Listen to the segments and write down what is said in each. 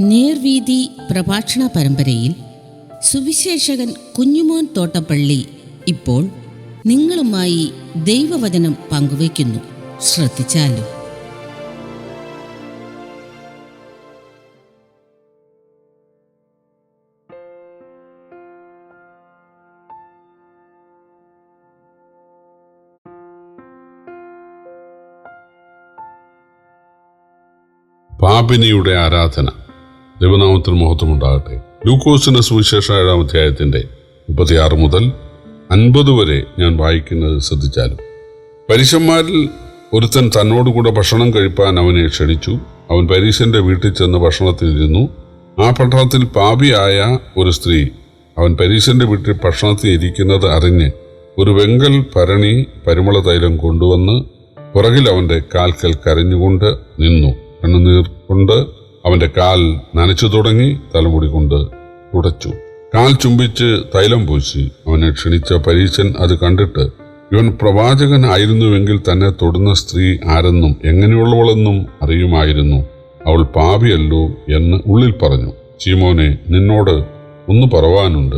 നേർവീതി പ്രഭാഷണ പരമ്പരയിൽ സുവിശേഷകൻ കുഞ്ഞുമോൻ തോട്ടപ്പള്ളി ഇപ്പോൾ നിങ്ങളുമായി ദൈവവചനം പങ്കുവയ്ക്കുന്നു. ശ്രദ്ധിച്ചാലും? പാപിനിയുടെ ആരാധന. ദൈവനാമത്തിന് മഹത്വമുണ്ടാകട്ടെ. ലൂക്കോസിന്റെ സുവിശേഷ ഏഴാം അധ്യായത്തിന്റെ മുപ്പത്തിയാറ് മുതൽ അൻപത് വരെ ഞാൻ വായിക്കുന്നത് ശ്രദ്ധിച്ചാലും. പരീശന്മാരിൽ ഒരുത്തൻ തന്നോടുകൂടെ ഭക്ഷണം കഴിപ്പാൻ അവനെ ക്ഷണിച്ചു. അവൻ പരീശന്റെ വീട്ടിൽ ചെന്ന് ഭക്ഷണത്തിലിരുന്നു ആ പട്ടണത്തിൽ പാപിയായ ഒരു സ്ത്രീ അവൻ പരീശന്റെ വീട്ടിൽ ഭക്ഷണത്തിൽ ഇരിക്കുന്നത് അറിഞ്ഞ് ഒരു വെങ്കൽ ഭരണി പരിമള തൈലം കൊണ്ടുവന്ന് പുറകിൽ അവന്റെ കാൽക്കൽ കരഞ്ഞുകൊണ്ട് നിന്നു. കണ്ണുനീർ കൊണ്ട് അവന്റെ കാൽ നനച്ചു തുടങ്ങി തലമുടി കൊണ്ട് തുടച്ചു കാൽ ചുംബിച്ച് തൈലം പൂശി. അവനെ ക്ഷണിച്ച പരീശൻ അത് കണ്ടിട്ട് ഇവൻ പ്രവാചകനായിരുന്നുവെങ്കിൽ തന്നെ തൊടുന്ന സ്ത്രീ ആരെന്നും എങ്ങനെയുള്ളവളെന്നും അറിയുമായിരുന്നു. അവൾ പാപിയല്ലോ എന്ന് ഉള്ളിൽ പറഞ്ഞു. ചീമോനെ നിന്നോട് ഒന്ന് പറവാനുണ്ട്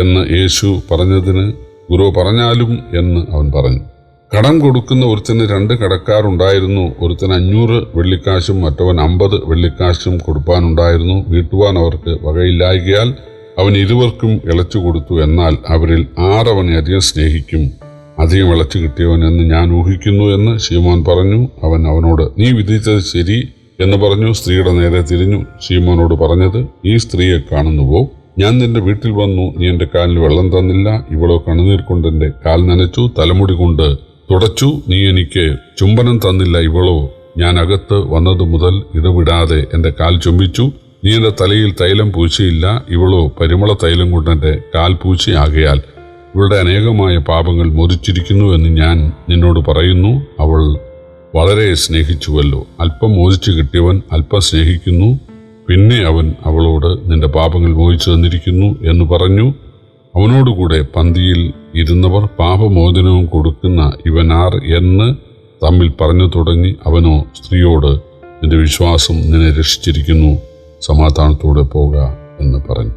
എന്ന് യേശു പറഞ്ഞതിന് ഗുരു പറഞ്ഞാലും എന്ന് അവൻ പറഞ്ഞു. കടം കൊടുക്കുന്ന ഒരുത്തന് രണ്ട് കടക്കാരുണ്ടായിരുന്നു. ഒരുത്തൻ അഞ്ഞൂറ് വെള്ളിക്കാശും മറ്റവൻ അമ്പത് വെള്ളിക്കാശും കൊടുപ്പാനുണ്ടായിരുന്നു. വീട്ടുവാൻ അവർക്ക് വകയില്ലായകയാൽ അവൻ ഇരുവർക്കും ഇളച്ചു കൊടുത്തു. എന്നാൽ അവരിൽ ആറവനെ അധികം സ്നേഹിക്കും. അധികം ഇളച്ചു കിട്ടിയവൻ എന്ന് ഞാൻ ഊഹിക്കുന്നു എന്ന് ശീമോൻ പറഞ്ഞു. അവൻ അവനോട് നീ വിധിച്ചത് ശരി എന്ന് പറഞ്ഞു. സ്ത്രീയുടെ നേരെ തിരിഞ്ഞു ശീമോനോട് പറഞ്ഞത് ഈ സ്ത്രീയെ കാണുന്നുവോ? ഞാൻ നിന്റെ വീട്ടിൽ വന്നു. നീ എന്റെ കാലിൽ വെള്ളം തന്നില്ല. ഇവളോ കണ്ണുനീർ കൊണ്ട് എന്റെ കാൽ നനച്ചു. തലമുടി കൊണ്ട് തുടച്ചു നീ എനിക്ക് ചുംബനം തന്നില്ല ഇവളോ. ഞാൻ അകത്ത് വന്നതു മുതൽ ഇടവിടാതെ എന്റെ കാൽ ചുംബിച്ചു. നീ എന്റെ തലയിൽ തൈലം പൂശിയില്ല. ഇവളോ പരിമള തൈലം കൊണ്ട് എന്റെ കാൽ പൂശിയാകയാൽ ഇവളുടെ അനേകമായ പാപങ്ങൾ മോചിച്ചിരിക്കുന്നു എന്ന് ഞാൻ നിന്നോട് പറയുന്നു. അവൾ വളരെ സ്നേഹിച്ചുവല്ലോ. അല്പം മോചിച്ചു കിട്ടിയവൻ അല്പം സ്നേഹിക്കുന്നു. പിന്നെ അവൻ അവളോട് നിന്റെ പാപങ്ങൾ മോഹിച്ചു തന്നിരിക്കുന്നു എന്ന് പറഞ്ഞു. അവനോടുകൂടെ പന്തിയിൽ ഇരുന്നവർ പാപമോചനവും കൊടുക്കുന്ന ഇവനാർ എന്ന് തമ്മിൽ പറഞ്ഞു തുടങ്ങി അവനോ സ്ത്രീയോട് നിന്റെ വിശ്വാസം നിന്നെ രക്ഷിച്ചിരിക്കുന്നു സമാധാനത്തോടെ പോക എന്ന് പറഞ്ഞു.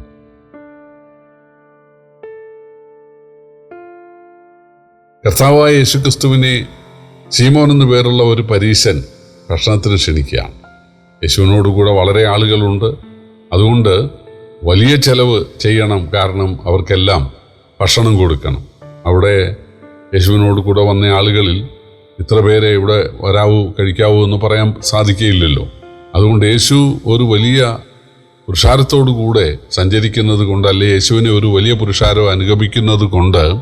കർത്താവായ യേശുക്രിസ്തുവിനെ സീമോൻ എന്ന് പേരുള്ള ഒരു പരീശൻ ഭക്ഷണത്തിന് ക്ഷണിക്കുകയാണ്. യേശുവിനോടുകൂടെ വളരെ ആളുകളുണ്ട്. അതുകൊണ്ട് വലിയ ചെലവ് ചെയ്യണം കാരണം അവർക്കെല്ലാം ഭക്ഷണം കൊടുക്കണം. അവിടെ യേശുവിനോട് കൂടെ വന്ന ആളുകളിൽ ഇത്ര പേരെ ഇവിടെ വരാവൂ കഴിക്കാവൂ എന്ന് പറയാൻ സാധിക്കുകയില്ലല്ലോ. അതുകൊണ്ട് യേശു ഒരു വലിയ പുരുഷാരത്തോടു കൂടെ സഞ്ചരിക്കുന്നത് കൊണ്ട് അല്ലെ യേശുവിനെ ഒരു വലിയ പുരുഷാരം അനുഗമിക്കുന്നത് കൊണ്ട്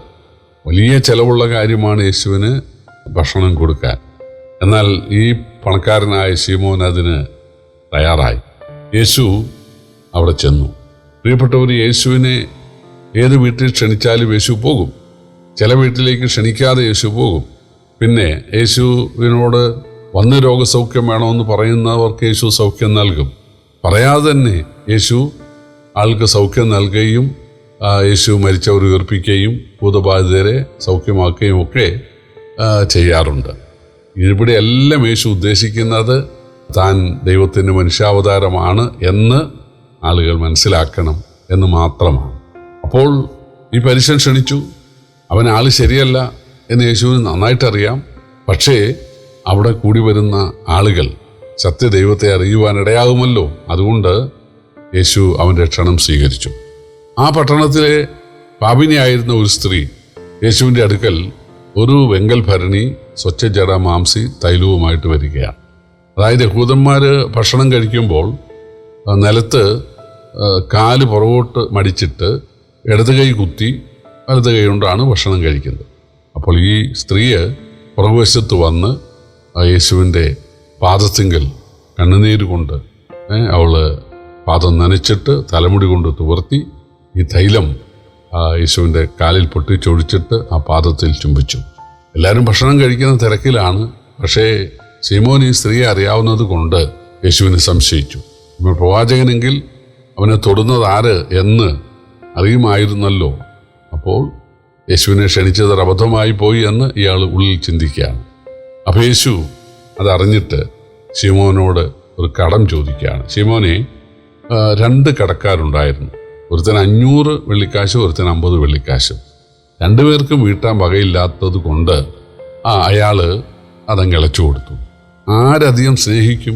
വലിയ ചെലവുള്ള കാര്യമാണ് യേശുവിന് ഭക്ഷണം കൊടുക്കാൻ. എന്നാൽ ഈ പണക്കാരനായ ശീമോൻ അതിന് തയ്യാറായി. യേശു അവിടെ ചെന്നു. പ്രിയപ്പെട്ടവർ യേശുവിനെ ഏത് വീട്ടിൽ ക്ഷണിച്ചാലും യേശു പോകും. ചില വീട്ടിലേക്ക് ക്ഷണിക്കാതെ യേശു പോകും. പിന്നെ യേശുവിനോട് വന്ന് രോഗസൗഖ്യം വേണമെന്ന് പറയുന്നവർക്ക് യേശു സൗഖ്യം നൽകും. പറയാതെ തന്നെ യേശു ആൾക്ക് സൗഖ്യം നൽകുകയും യേശു മരിച്ചവർ ഉയർപ്പിക്കുകയും ഭൂതബാധിതരെ സൗഖ്യമാക്കുകയും ഒക്കെ ചെയ്യാറുണ്ട്. ഇവിടെ എല്ലാം യേശു ഉദ്ദേശിക്കുന്നത് താൻ ദൈവത്തിന്റെ മനുഷ്യാവതാരമാണ് എന്ന് ആളുകൾ മനസ്സിലാക്കണം എന്ന് മാത്രമാണ്. അപ്പോൾ ഈ പരീക്ഷൻ ക്ഷണിച്ചു. അവൻ ആൾ ശരിയല്ല എന്ന് യേശുവിന് നന്നായിട്ടറിയാം. പക്ഷേ അവിടെ കൂടി വരുന്ന ആളുകൾ സത്യദൈവത്തെ അറിയുവാനിടയാകുമല്ലോ അതുകൊണ്ട് യേശു അവന്റെ ക്ഷണം സ്വീകരിച്ചു. ആ പട്ടണത്തിലെ പാപിനിയായിരുന്ന ഒരു സ്ത്രീ യേശുവിന്റെ അടുക്കൽ ഒരു വെങ്കൽ ഭരണി സ്വച്ഛജട മാംസി തൈലവുമായിട്ട് വരികയാണ്. അതായത് യഹൂദന്മാർ ഭക്ഷണം കഴിക്കുമ്പോൾ നിലത്ത് കാൽ പുറകോട്ട് മടിച്ചിട്ട് ഇടത് കൈ കുത്തി വലത് കൈ കൊണ്ടാണ് ഭക്ഷണം കഴിക്കുന്നത്. അപ്പോൾ ഈ സ്ത്രീയെ പുറകുവശത്ത് വന്ന് യേശുവിന്റെ പാദത്തിങ്കൽ കണ്ണുനീര് കൊണ്ട് അവൾ പാദം നനച്ചിട്ട് തലമുടി കൊണ്ട് തുവർത്തി ഈ തൈലം യേശുവിന്റെ കാലിൽ പൊട്ടിച്ചൊഴിച്ചിട്ട് ആ പാദത്തിൽ ചുംബിച്ചു. എല്ലാവരും ഭക്ഷണം കഴിക്കുന്ന തിരക്കിലാണ്. പക്ഷേ സീമോൻ ഈ സ്ത്രീയെ അറിയാവുന്നത് കൊണ്ട് യേശുവിനെ സംശയിച്ചു. പ്രവാചകനെങ്കിൽ അവനെ തൊടുന്നതാര് എന്ന് അറിയുമായിരുന്നല്ലോ. അപ്പോൾ യേശുവിനെ ക്ഷണിച്ചത് അബദ്ധമായി പോയി എന്ന് ഇയാൾ ഉള്ളിൽ ചിന്തിക്കുകയാണ്. അപ്പോൾ യേശു അതറിഞ്ഞിട്ട് ശിമോനോട് ഒരു കടം ചോദിക്കുകയാണ്. ശിമോനെ രണ്ട് കടക്കാരുണ്ടായിരുന്നു. ഒരുത്തൻ അഞ്ഞൂറ് വെള്ളിക്കാശും ഒരുത്തൻ അമ്പത് വെള്ളിക്കാശും. രണ്ടുപേർക്കും വീട്ടാൻ വകയില്ലാത്തത് കൊണ്ട് ആ അയാൾ അതങ്ങ് ഇളച്ചു കൊടുത്തു. ആരധികം സ്നേഹിക്കും?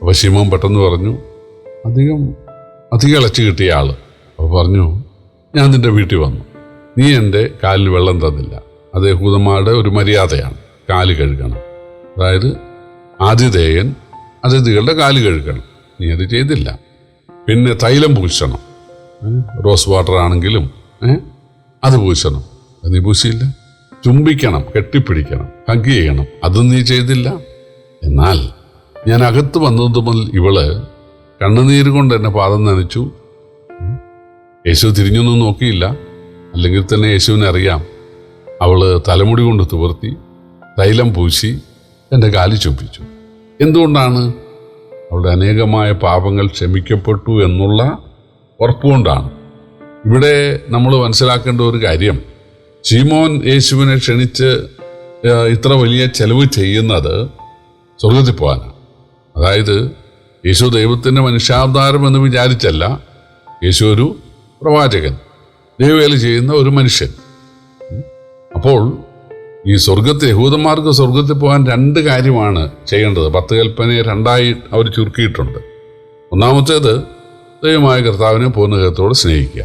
അപ്പോൾ ശിമോൻ പെട്ടെന്ന് പറഞ്ഞു അധികം അധികം ഇളച്ചു കിട്ടിയ ആൾ. അപ്പോൾ പറഞ്ഞു ഞാൻ നിന്റെ വീട്ടിൽ വന്നു. നീ എന്റെ കാലിൽ വെള്ളം തന്നില്ല. അത് യഹൂദന്മാരുടെ ഒരു മര്യാദയാണ്. കാൽ കഴുകണം. അതായത് ആതിഥേയൻ അതിഥികളുടെ കാൽ കഴുകണം. നീ അത് ചെയ്തില്ല. പിന്നെ തൈലം പൂശണം. റോസ് വാട്ടർ ആണെങ്കിലും അത് പൂശണം. അത് നീ പൂശിയില്ല. ചുംബിക്കണം കെട്ടിപ്പിടിക്കണം ഹഗ് ചെയ്യണം. അതും നീ ചെയ്തില്ല. എന്നാൽ ഞാൻ അകത്ത് വന്നത് മുതൽ ഇവൾ കണ്ണുനീര് കൊണ്ട് എന്നെ പാദം നനച്ചു. യേശു തിരിഞ്ഞൊന്നും നോക്കിയില്ല. അല്ലെങ്കിൽ തന്നെ യേശുവിനെ അറിയാം. അവൾ തലമുടി കൊണ്ട് തുവർത്തി തൈലം പൂശി എന്റെ കാലി ചുംബിച്ചു. എന്തുകൊണ്ടാണ്? അവളുടെ അനേകമായ പാപങ്ങൾ ക്ഷമിക്കപ്പെട്ടു എന്നുള്ള ഉറപ്പുകൊണ്ടാണ് ഇവിടെ നമ്മൾ മനസ്സിലാക്കേണ്ട ഒരു കാര്യം. ശീമോൻ യേശുവിനെ ക്ഷണിച്ച് ഇത്ര വലിയ ചെലവ് ചെയ്യുന്നത് സ്വർഗത്തിൽ പോകാനാണ് അതായത് യേശു ദൈവത്തിന്റെ മനുഷ്യാവതാരം എന്ന് വിചാരിച്ചല്ല. യേശു ഒരു പ്രവാചകൻ. ദൈവവേല ചെയ്യുന്ന ഒരു മനുഷ്യൻ. അപ്പോൾ ഈ സ്വർഗത്തെ യഹൂദന്മാർക്ക് സ്വർഗത്തിൽ പോകാൻ രണ്ട് കാര്യമാണ് ചെയ്യേണ്ടത്. പത്ത് കൽപ്പനയെ രണ്ടായി അവർ ചുരുക്കിയിട്ടുണ്ട്. ഒന്നാമത്തേത് ദൈവമായ കർത്താവിനെ പൂർണഹൃദയത്തോടെ സ്നേഹിക്കുക.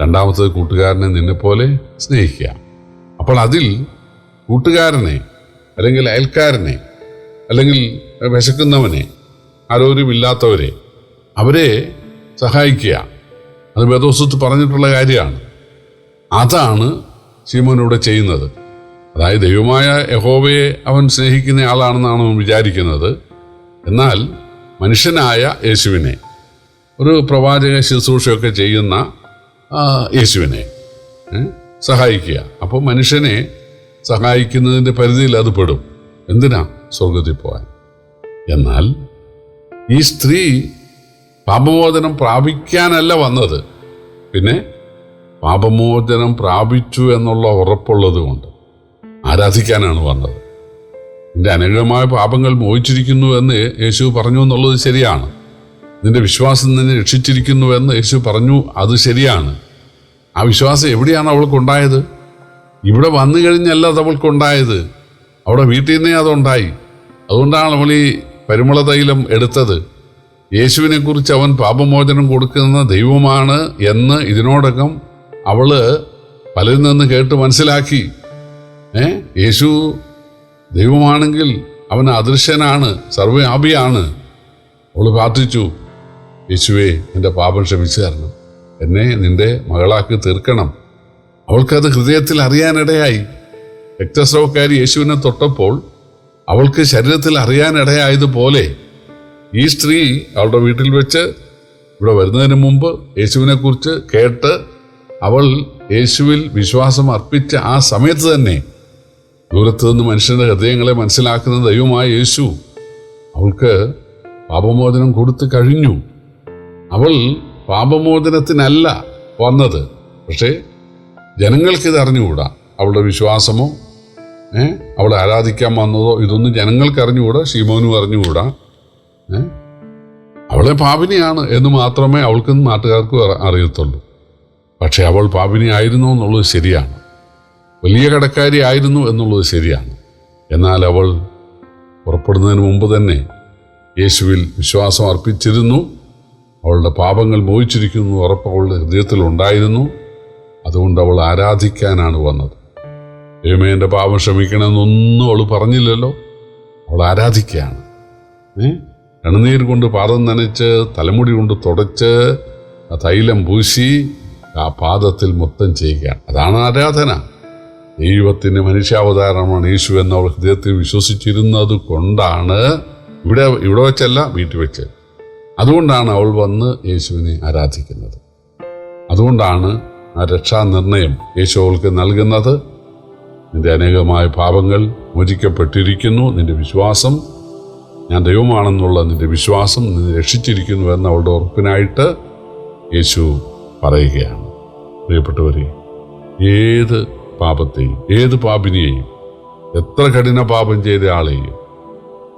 രണ്ടാമത്തേത് കൂട്ടുകാരനെ നിന്നെപ്പോലെ സ്നേഹിക്കുക. അപ്പോൾ അതിൽ കൂട്ടുകാരനെ അല്ലെങ്കിൽ അയൽക്കാരനെ അല്ലെങ്കിൽ വിശക്കുന്നവനെ ആരോഗ്യമില്ലാത്തവരെ അവരെ സഹായിക്കുക. അത് വേദോസ്വത്ത് പറഞ്ഞിട്ടുള്ള കാര്യമാണ്. അതാണ് ശീമോനിവിടെ ചെയ്യുന്നത്. അതായത് ദൈവമായ യഹോവയെ അവൻ സ്നേഹിക്കുന്ന ആളാണെന്നാണ് അവൻ വിചാരിക്കുന്നത്. എന്നാൽ മനുഷ്യനായ യേശുവിനെ ഒരു പ്രവാചക ശുശ്രൂഷയൊക്കെ ചെയ്യുന്ന യേശുവിനെ സഹായിക്കുക. അപ്പോൾ മനുഷ്യനെ സഹായിക്കുന്നതിന്റെ പരിധിയിൽ അത് പെടും. എന്തിനാ? സ്വർഗത്തിൽ പോകാൻ. എന്നാൽ ഈ സ്ത്രീ പാപമോചനം പ്രാപിക്കാനല്ല വന്നത്. പിന്നെ പാപമോചനം പ്രാപിച്ചു എന്നുള്ള ഉറപ്പുള്ളത് കൊണ്ട് ആരാധിക്കാനാണ് വന്നത്. നിന്റെ അനേകമായ പാപങ്ങൾ മോഹിച്ചിരിക്കുന്നു എന്ന് യേശു പറഞ്ഞു എന്നുള്ളത് ശരിയാണ്. നിന്റെ വിശ്വാസം നിന്നെ രക്ഷിച്ചിരിക്കുന്നു എന്ന് യേശു പറഞ്ഞു അത് ശരിയാണ്. ആ വിശ്വാസം എവിടെയാണ് അവൾക്കുണ്ടായത്? ഇവിടെ വന്നു കഴിഞ്ഞല്ല അത് അവൾക്കുണ്ടായത്. അവിടെ വീട്ടിൽ നിന്നേ അതുണ്ടായി. അതുകൊണ്ടാണ് അവൾ ഈ പരിമള തൈലം എടുത്തത്. യേശുവിനെ കുറിച്ച് അവൻ പാപമോചനം കൊടുക്കുന്ന ദൈവമാണ് എന്ന് ഇതിനോടകം അവൾ പലരിൽ നിന്ന് കേട്ട് മനസ്സിലാക്കി. ഏ? യേശു ദൈവമാണെങ്കിൽ അവൻ അദൃശ്യനാണ് സർവവ്യാപിയാണ്. അവൾ പ്രാർത്ഥിച്ചു യേശുവേ എന്റെ പാപം ക്ഷമിച്ചു തരണം. എന്നെ നിന്റെ മകളാക്കി തീർക്കണം. അവൾക്കത് ഹൃദയത്തിൽ അറിയാനിടയായി. രക്തസ്രവക്കാരി യേശുവിനെ തൊട്ടപ്പോൾ അവൾക്ക് ശരീരത്തിൽ അറിയാനിടയായതുപോലെ ഈ സ്ത്രീ അവളുടെ വീട്ടിൽ വെച്ച് ഇവിടെ വരുന്നതിന് മുമ്പ് യേശുവിനെക്കുറിച്ച് കേട്ട് അവൾ യേശുവിൽ വിശ്വാസം അർപ്പിച്ച ആ സമയത്ത് തന്നെ ദൂരത്ത് നിന്ന് മനുഷ്യന്റെ ഹൃദയങ്ങളെ മനസ്സിലാക്കുന്ന ദൈവമായ യേശു അവൾക്ക് പാപമോചനം കൊടുത്തു കഴിഞ്ഞു. അവൾ പാപമോചനത്തിനല്ല വന്നത്. പക്ഷേ ജനങ്ങൾക്കിത് അറിഞ്ഞുകൂടാ. അവളുടെ വിശ്വാസമോ അവളെ ആരാധിക്കാൻ വന്നതോ ഇതൊന്നും ജനങ്ങൾക്ക് അറിഞ്ഞുകൂടാ ഷീമോനും അറിഞ്ഞുകൂടാ. അവളെ പാപിനിയാണ് എന്ന് മാത്രമേ അവൾക്കും നാട്ടുകാർക്കും അറിയത്തുള്ളൂ. പക്ഷെ അവൾ പാപിനി ആയിരുന്നു എന്നുള്ളത് ശരിയാണ്. വലിയ കടക്കാരി ആയിരുന്നു എന്നുള്ളത് ശരിയാണ്. എന്നാൽ അവൾ പുറപ്പെടുന്നതിന് മുമ്പ് തന്നെ യേശുവിൽ വിശ്വാസം അർപ്പിച്ചിരുന്നു. അവളുടെ പാപങ്ങൾ മോഹിച്ചിരിക്കുന്നു ഉറപ്പ് അവളുടെ ഹൃദയത്തിലുണ്ടായിരുന്നു. അതുകൊണ്ട് അവൾ ആരാധിക്കാനാണ് വന്നത്. ദൈവമേ പാപം ക്ഷമിക്കണമെന്നൊന്നും അവൾ പറഞ്ഞില്ലല്ലോ. അവൾ ആരാധിക്കുകയാണ് ഏ? കൊണ്ട് പാദം നനച്ച് തലമുടി കൊണ്ട് തുടച്ച് ആ തൈലം പൂശി ആ പാദത്തിൽ മൊത്തം ചെയ്യുകയാണ്. അതാണ് ആരാധന. ദൈവത്തിന് മനുഷ്യാവതാരമാണ് യേശു എന്ന് അവൾ ഹൃദയത്തിൽ വിശ്വസിച്ചിരുന്നത് കൊണ്ടാണ് ഇവിടെ ഇവിടെ വെച്ചല്ല വീട്ടിൽ വെച്ച്. അതുകൊണ്ടാണ് അവൾ വന്ന് യേശുവിനെ ആരാധിക്കുന്നത്. അതുകൊണ്ടാണ് ആ രക്ഷാനിർണയം യേശു അവൾക്ക് നൽകുന്നത്. നിന്റെ അനേകമായ പാപങ്ങൾ മോചിക്കപ്പെട്ടിരിക്കുന്നു നിന്റെ വിശ്വാസം ഞാൻ ദൈവമാണെന്നുള്ള നിന്റെ വിശ്വാസം നിന്നെ രക്ഷിച്ചിരിക്കുന്നു എന്ന അവളുടെ ഉറപ്പിനായിട്ട് യേശു പറയുകയാണ്. പ്രിയപ്പെട്ടവരെ ഏത് പാപത്തെയും ഏത് പാപിനെയും എത്ര കഠിന പാപം ചെയ്ത ആളെയും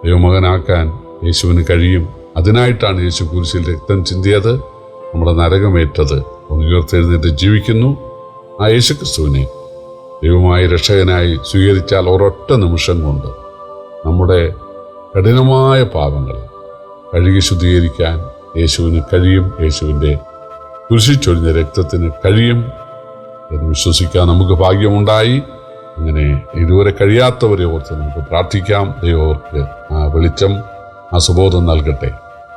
ദൈവമകനാക്കാൻ യേശുവിന് കഴിയും. അതിനായിട്ടാണ് യേശു കുരിശിൽ രക്തം ചിന്തിയത്. നമ്മുടെ നരകമേറ്റത് ഉയർത്തെഴുന്നേറ്റ് ജീവിക്കുന്നു. ആ യേശുക്രിസ്തുവിനെ ദൈവമായി രക്ഷകനായി സ്വീകരിച്ചാൽ ഒരൊറ്റ നിമിഷം കൊണ്ട് നമ്മുടെ കഠിനമായ പാപങ്ങൾ കഴുകി ശുദ്ധീകരിക്കാൻ യേശുവിന് കഴിയും യേശുവിന്റെ കുരിശിച്ചൊഴിഞ്ഞ രക്തത്തിന് കഴിയും എന്ന് വിശ്വസിക്കാൻ നമുക്ക് ഭാഗ്യമുണ്ടായി. അങ്ങനെ ഇതുവരെ കഴിയാത്തവരെ ഓർത്ത് നമുക്ക് പ്രാർത്ഥിക്കാം. ദൈവർക്ക് ആ വെളിച്ചം ആ സുബോധം നൽകട്ടെ.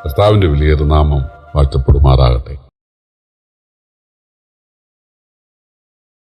കർത്താവിന്റെ വലിയൊരു നാമം വാഴ്ത്തപ്പെടുമാറാകട്ടെ.